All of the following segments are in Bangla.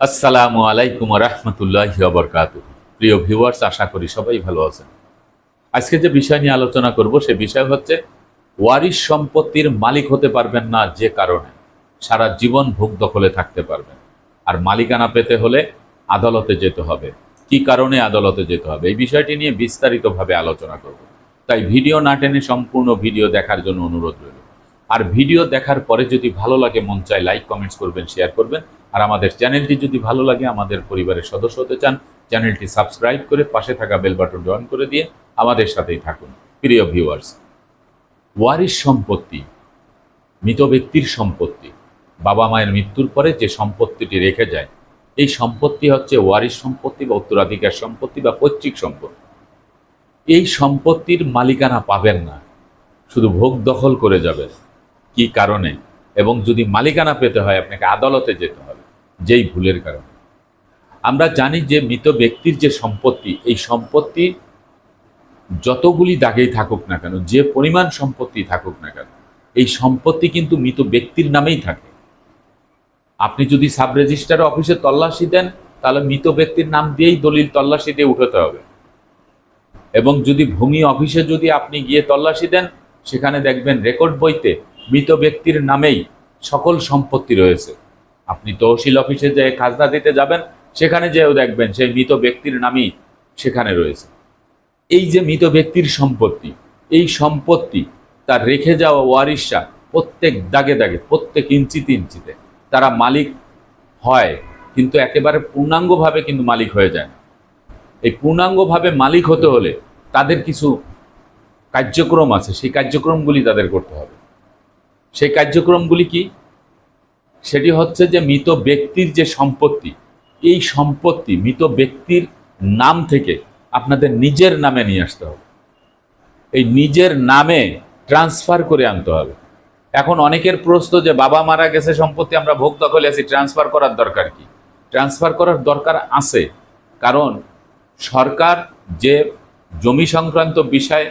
আসসালামু আলাইকুম রহমতুল্লাহ বরকাত প্রিয় ভিউয়ার্স, আশা করি সবাই ভালো আছেন। আজকে যে বিষয় নিয়ে আলোচনা করব, সে বিষয় হচ্ছে, ওয়ারিশ সম্পত্তির মালিক হতে পারবেন না যে কারণে। সারা জীবন ভোগ দখলে থাকতে পারবেন। আর মালিকানা পেতে হলে আদালতে যেতে হবে। কি কারণে আদালতে যেতে হবে? এই বিষয়টি নিয়ে বিস্তারিতভাবে আলোচনা করব। তাই ভিডিও না টেনে সম্পূর্ণ ভিডিও দেখার জন্য অনুরোধ রইল। আর ভিডিও দেখার পরে যদি ভালো লাগে, মন চায় লাইক কমেন্টস করবেন শেয়ার করবেন। আর আমাদের চ্যানেলটি যদি ভালো লাগে, আমাদের পরিবারের সদস্য হতে চান, চ্যানেলটি সাবস্ক্রাইব করে পাশে থাকা বেল বাটন জয়েন করে দিয়ে আমাদের সাথেই থাকুন। প্রিয় ভিউয়ার্স ওয়ারিশ সম্পত্তি, মৃত ব্যক্তির সম্পত্তি, বাবা মায়ের মৃত্যুর পরে যে সম্পত্তিটি রেখে যায়, এই সম্পত্তি হচ্ছে ওয়ারিশ সম্পত্তি বা উত্তরাধিকার সম্পত্তি বা পৈতৃক সম্পত্তি। এই সম্পত্তির মালিকানা পাবেন না, শুধু ভোগ দখল করে যাবেন। কি কারণে? এবং যদি মালিকানা পেতে হয়, আপনাকে আদালতে যেতে হবে, যেই ভুলের কারণে। আমরা জানি যে মৃত ব্যক্তির যে সম্পত্তি, এই সম্পত্তি যতগুলি দাগেই থাকুক না কেন, যে পরিমাণ সম্পত্তি থাকুক না কেন, এই সম্পত্তি কিন্তু মৃত ব্যক্তির নামেই থাকে। আপনি যদি সাব রেজিস্ট্রার অফিসে তল্লাশি দেন, তাহলে মৃত ব্যক্তির নাম দিয়েই দলিল তল্লাশি দিয়ে উঠাতে হবে। এবং যদি ভূমি অফিসে যদি আপনি গিয়ে তল্লাশি দেন, সেখানে দেখবেন রেকর্ড বইতে মৃত ব্যক্তির নামেই সকল সম্পত্তি রয়েছে। আপনি তহসিল অফিসে যে খাজনা দিতে যাবেন, সেখানে যেও দেখবেন সেই মৃত ব্যক্তির নামই সেখানে রয়েছে। এই যে মৃত ব্যক্তির সম্পত্তি, এই সম্পত্তি তার রেখে যাওয়া ওয়ারিশরা প্রত্যেক দাগে দাগে, প্রত্যেক ইঞ্চিতে ইঞ্চিতে তারা মালিক হয়, কিন্তু একেবারে পূর্ণাঙ্গভাবে কিন্তু মালিক হয়ে যায় না। এই পূর্ণাঙ্গভাবে মালিক হতে হলে তাদের কিছু কার্যক্রম আছে, সেই কার্যক্রমগুলি তাদের করতে হবে। সেই কার্যক্রমগুলি কি? সেটি হচ্ছে যে মৃত ব্যক্তির যে সম্পত্তি, এই সম্পত্তি মৃত ব্যক্তির নাম থেকে আপনাদের নিজের নামে নিয়ে আসতে হবে। এই নিজের নামে ট্রান্সফার করে আনতে হবে। এখন অনেকের প্রশ্ন যে বাবা মারা গেছে, সম্পত্তি আমরা ভোগ দখলে আছি, ট্রান্সফার করার দরকার কি? ট্রান্সফার করার দরকার আছে। কারণ সরকার যে জমি সংক্রান্ত বিষয়,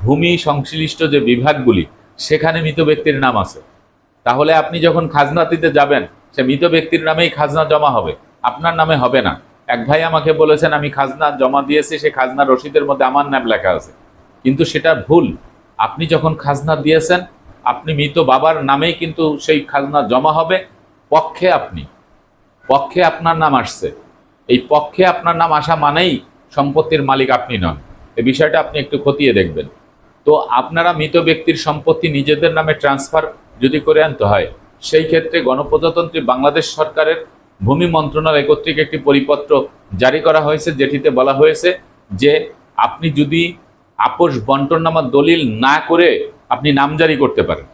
ভূমি সংশ্লিষ্ট যে বিভাগগুলি সেখানে মৃত ব্যক্তির নাম আছে। তাহলে আপনি যখন খাজনা দিতে যাবেন, সে মৃত ব্যক্তির নামেই খাজনা জমা হবে। আপনার নামে হবে না। এক ভাই আমাকে বলেছেন, আমি খাজনা জমা দিয়েছি, সে খাজনা রসিদের মধ্যে আমার নাম লেখা আছে। কিন্তু সেটা ভুল। আপনি যখন খাজনা দিয়েছেন, আপনি মৃত বাবার নামেই কিন্তু সেই খাজনা জমা হবে। পক্ষে আপনি, পক্ষে আপনার নাম আসছে। এই পক্ষে আপনার নাম আসা মানেই সম্পত্তির মালিক আপনি নন। এই বিষয়টা আপনি একটু খতিয়ে দেখবেন। তো আপনারা মৃত ব্যক্তির সম্পত্তি নিজেদের নামে ট্রান্সফার যদি করে আনতে হয়, সেই ক্ষেত্রে গণপ্রজাতন্ত্রী বাংলাদেশ সরকারের ভূমি মন্ত্রণালয় কর্তৃক একটি পরিপত্র জারি করা হয়েছে, যেটিতে বলা হয়েছে যে আপনি যদি আপোষ বন্টননামার দলিল না করে আপনি নাম জারি করতে পারেন।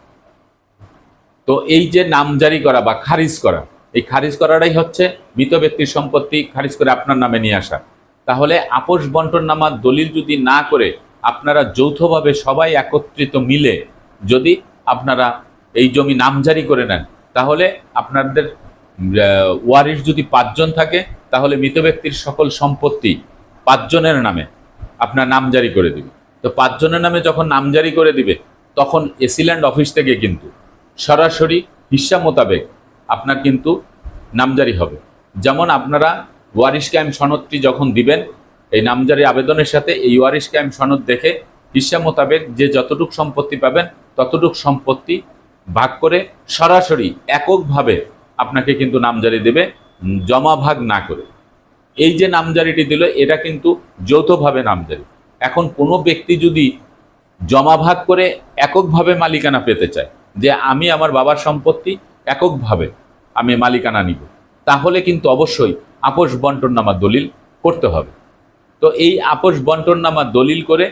তো এই যে নাম জারি করা বা খারিজ করা, এই খারিজ করাটাই হচ্ছে মৃত ব্যক্তির সম্পত্তি খারিজ করে আপনার নামে নিয়ে আসা। তাহলে আপোষ বন্টননামার দলিল যদি না করে আপনারা যৌথভাবে সবাই একত্রিত মিলে যদি আপনারা এই জমি নামজারি করে নেন, তাহলে আপনাদের ওয়ারিশ যদি পাঁচজন থাকে, তাহলে মৃত ব্যক্তির সকল সম্পত্তি পাঁচজনের নামে আপনার নামজারি করে দিবে। তো পাঁচজনের নামে যখন নামজারি করে দিবে, তখন এসিল্যান্ড অফিস থেকে কিন্তু সরাসরি হিসা মোতাবেক আপনার কিন্তু নামজারি হবে। যেমন আপনারা ওয়ারিশ ক্যাম্প সনদটি যখন দিবেন এই নামজারি আবেদনের সাথে এই ওয়ারিশ ক্যাম্প সনদ দেখে হিসা মোতাবেক যে যতটুক সম্পত্তি পাবেন, ততটুক সম্পত্তি ভাগ করে সরাসরি এককভাবে আপনাকে কিন্তু নামজারি দেবে, জমা ভাগ না করে। এই যে নামজারিটি দিল, এটা কিন্তু যৌথভাবে নামজারি। এখন কোনো ব্যক্তি যদি জমা ভাগ করে এককভাবে মালিকানা পেতে চায়, যে আমি আমার বাবার সম্পত্তি এককভাবে আমি মালিকানা নিব, তাহলে কিন্তু অবশ্যই আপোষ বন্টননামা দলিল করতে হবে। তো এই আপোষ বন্টননামা দলিল করে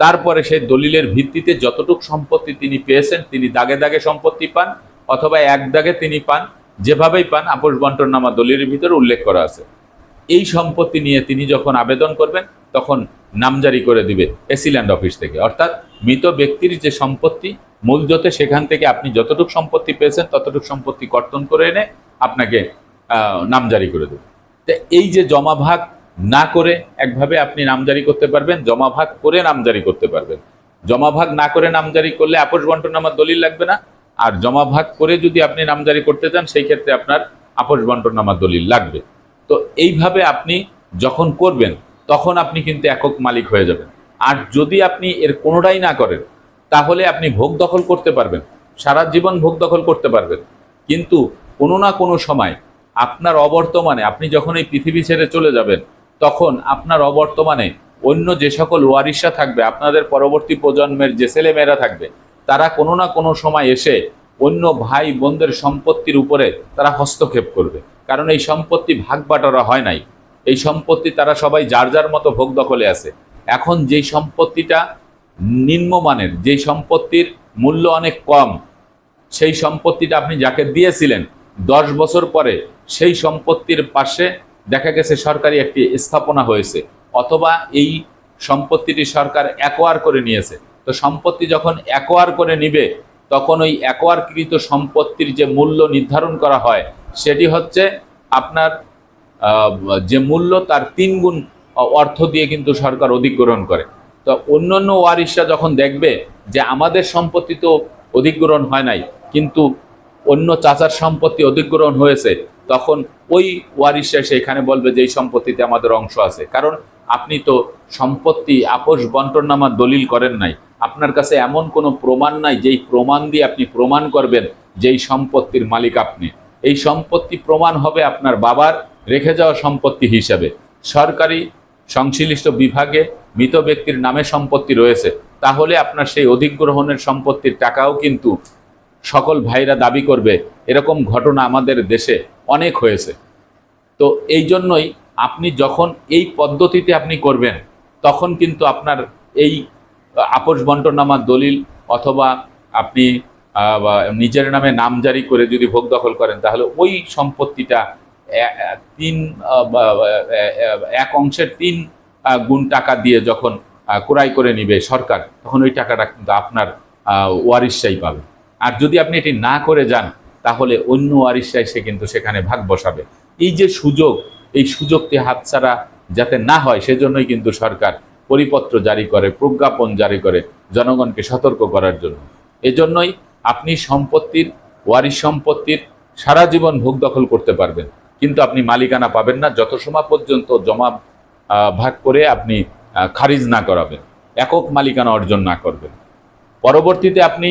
তারপরে সেই দলিলের ভিত্তিতে যতটুক সম্পত্তি তিনি পেয়েছেন, তিনি দাগে দাগে সম্পত্তি পান অথবা এক দাগে তিনি পান, যেভাবেই পান আপোষ বন্টননামা দলিলের ভিতরে উল্লেখ করা আছে। এই সম্পত্তি নিয়ে তিনি যখন আবেদন করবেন, তখন নামজারি করে দিবে এসিল্যান্ড অফিস থেকে। অর্থাৎ মৃত ব্যক্তির যে সম্পত্তি মূলজতে সেখান থেকে আপনি যতটুক সম্পত্তি পেয়েছেন, ততটুক সম্পত্তি কর্তন করে এনে আপনাকে নামজারি করে দেবে। তো এই যে জমা ভাগ না করে একভাবে আপনি নামজারি করতে পারবেন জমা ভাগ করে নামজারি করতে পারবেন। জমা ভাগ না করে নামজারি করলে আপোষ বন্টন নামার দলিল লাগবে না। আর জমা ভাগ করে যদি আপনি নামজারি করতে চান, সেই ক্ষেত্রে আপনার আপোষ বন্টনামা দলিল লাগবে। তো এইভাবে আপনি যখন করবেন, তখন আপনি কিন্তু একক মালিক হয়ে যাবেন। আর যদি আপনি এর কোনোটাই না করেন, তাহলে আপনি ভোগ দখল করতে পারবেন। সারা জীবন ভোগ দখল করতে পারবেন। কিন্তু কোনো না কোনো সময় আপনার অবর্তমানে, আপনি যখন এই পৃথিবী ছেড়ে চলে যাবেন তখন আপনার অবর্তমানে অন্য যে সকল ওয়ারিসা থাকবে, আপনাদের পরবর্তী প্রজন্মের যে ছেলেমেয়েরা থাকবে, তারা কোনো না কোনো সময় এসে অন্য ভাই বোনদের সম্পত্তির উপরে তারা হস্তক্ষেপ করবে। কারণ এই সম্পত্তি ভাগ বাটোয়ারা হয় নাই। এই সম্পত্তি তারা সবাই যার যার মতো ভোগ দখলে আছে। এখন যেই সম্পত্তিটা নিম্নমানের, যেই সম্পত্তির মূল্য অনেক কম, সেই সম্পত্তিটা আপনি যাকে দিয়েছিলেন, দশ বছর পরে সেই সম্পত্তির পাশে দেখা গেছে সরকারি একটি স্থাপনা হয়েছে, অথবা এই সম্পত্তিটি সরকার অ্যাকোয়ার করে নিয়েছে। তো সম্পত্তি যখন অ্যাকোয়ার করে নিবে, তখন ওই অ্যাকোয়ারকৃত সম্পত্তির যে মূল্য নির্ধারণ করা হয়, সেটি হচ্ছে আপনার যে মূল্য তার তিন গুণ অর্থ দিয়ে কিন্তু সরকার অধিগ্রহণ করে। তো অন্যান্য ওয়ারিশরা যখন দেখবে যে আমাদের সম্পত্তি তো অধিগ্রহণ হয় নাই, কিন্তু অন্য চাচার সম্পত্তি অধিগ্রহণ হয়েছে তখন ওই ওয়ারিশরা সেখানে বলবে যে, এই সম্পত্তিতে আমাদের অংশ আছে। কারণ আপনি তো সম্পত্তি আপোষ বন্টননামার দলিল করেন নাই। আপনার কাছে এমন কোনো প্রমাণ নাই যেই প্রমাণ দিয়ে আপনি প্রমাণ করবেন যেই সম্পত্তির মালিক আপনি। এই সম্পত্তি প্রমাণ হবে আপনার বাবার রেখে যাওয়া সম্পত্তি হিসাবে। সরকারি সংশ্লিষ্ট বিভাগে মৃত ব্যক্তির নামে সম্পত্তি রয়েছে। তাহলে আপনার সেই অধিগ্রহণের সম্পত্তির টাকাও কিন্তু সকল ভাইরা দাবি করবে। এরকম ঘটনা আমাদের দেশে অনেক হয়েছে। তো এই জন্যই আপনি যখন এই পদ্ধতিতে আপনি করবেন, তখন কিন্তু আপনার এই আপোষ বন্টনামার দলিল অথবা আপনি নিজের নামে নামজারি করে যদি ভোগ দখল করেন, তাহলে ওই সম্পত্তিটা তিন এক অংশের তিন গুণ টাকা দিয়ে যখন ক্রয় করে নিবে সরকার, তখন ওই টাকাটা কিন্তু আপনার ওয়ারিশাই পাবে। আর যদি আপনি এটি না করে যান তাহলে অন্য ওয়ারিশাই সে কিন্তু সেখানে ভাগ বসাবে। এই যে সুযোগ, এই সুযোগটি হাতছাড়া যাতে না হয়, সেজন্যই কিন্তু সরকার পরিপত্র জারি করে, প্রজ্ঞাপন জারি করে জনগণকে সতর্ক করার জন্য। এজন্যই আপনি সম্পত্তির, ওয়ারিশ সম্পত্তির সারা জীবন ভোগ দখল করতে পারবেন। কিন্তু আপনি মালিকানা পাবেন না, যত সময় পর্যন্ত জমা ভাগ করে আপনি খারিজ না করাবেন। একক মালিকানা অর্জন না করবেন। পরবর্তীতে আপনি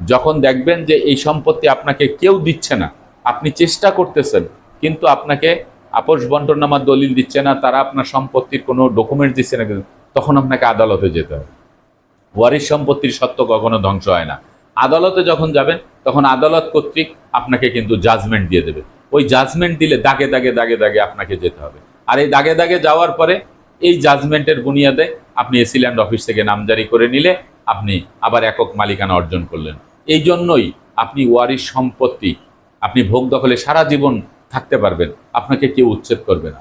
যখন দেখবেন যে এই সম্পত্তি আপনাকে কেউ দিচ্ছে না, আপনি চেষ্টা করতেছেন, কিন্তু আপনাকে আপোষ বন্টনামার দলিল দিচ্ছে না, তারা আপনার সম্পত্তির কোনো ডকুমেন্ট দিচ্ছে না, তখন আপনাকে আদালতে যেতে হবে। ওয়ারিশ সম্পত্তির সত্য কখনো ধ্বংস হয় না। আদালতে যখন যাবেন, তখন আদালত কর্তৃক আপনাকে কিন্তু জাজমেন্ট দিয়ে দেবে। ওই জাজমেন্ট দিলে দাগে দাগে দাগে দাগে আপনাকে যেতে হবে। আর এই দাগে দাগে যাওয়ার পরে এই জাজমেন্টের বুনিয়াদে আপনি এসিল্যান্ড অফিস থেকে নামজারি করে নিলে আপনি আবার একক মালিকানা অর্জন করলেন। এই জন্যই আপনি ওয়ারিশ সম্পত্তি, আপনি ভোগ দখলে সারা জীবন থাকতে পারবেন, আপনাকে কেউ উচ্ছেদ করবে না।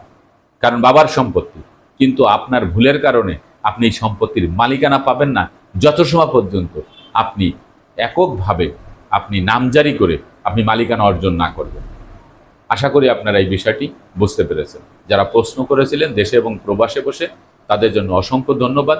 কারণ বাবার সম্পত্তি, কিন্তু আপনার ভুলের কারণে আপনি এই সম্পত্তির মালিকানা পাবেন না। যত সময় পর্যন্ত আপনি এককভাবে আপনি নামজারি করে আপনি মালিকানা অর্জন না করবেন। আশা করি আপনারা এই বিষয়টি বুঝতে পেরেছেন। যারা প্রশ্ন করেছিলেন দেশে এবং প্রবাসে বসে, তাদের জন্য অসংখ্য ধন্যবাদ।